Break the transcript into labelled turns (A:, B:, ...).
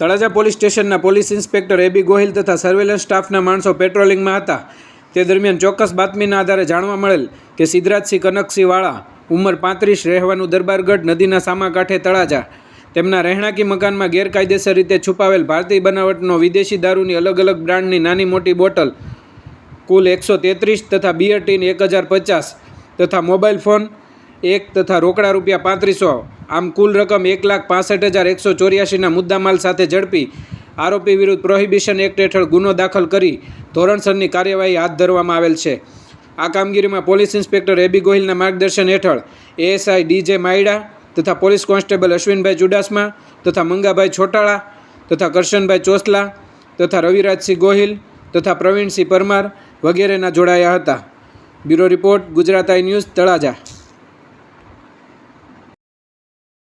A: Talaja police સ્ટેશનના police inspector AB Gohil તથા surveillance સ્ટાફના માણસો પેટ્રોલિંગમાં હતા. તે દરમિયાન ચોક્કસ બાતમીના આધારે જાણવા મળેલ કે સિદ્ધરાજસિંહ કનકસિંહ વાળા ઉંમર પાંત્રીસ રહેવાનું દરબારગઢ નદીના સામા કાંઠે તળાજા. તેમના રહેણાંકી મકાનમાં ગેરકાયદેસર રીતે છુપાવેલ ભારતીય બનાવટનો વિદેશી દારૂની અલગ અલગ બ્રાન્ડની નાની મોટી બોટલ, કુલ એકસો તેત્રીસ તથા બીયર ટીન એક હજાર પચાસ તથા મોબાઈલ ફોન એક તથા રોકડા રૂપિયા પાંત્રીસો. આમ કુલ રકમ એક લાખ પાસઠ હજાર એકસો ચોર્યાસીના મુદ્દામાલ સાથે ઝડપી. આરોપી વિરુદ્ધ પ્રોહિબિશન એક્ટ હેઠળ ગુનો દાખલ કરી ધોરણસરની કાર્યવાહી હાથ ધરવામાં આવેલ છે. આ કામગીરીમાં પોલીસ ઇન્સ્પેક્ટર એબી ગોહિલના માર્ગદર્શન હેઠળ એએસઆઈ ડીજે માયડા તથા પોલીસ કોન્સ્ટેબલ અશ્વિનભાઈ ચુડાસમા તથા મંગાભાઈ છોટાળા તથા કરશનભાઈ ચોસલા તથા રવિરાજસિંહ ગોહિલ તથા પ્રવીણસિંહ પરમાર વગેરેના જોડાયા હતા. Bureau report Gujarat I news Talaja.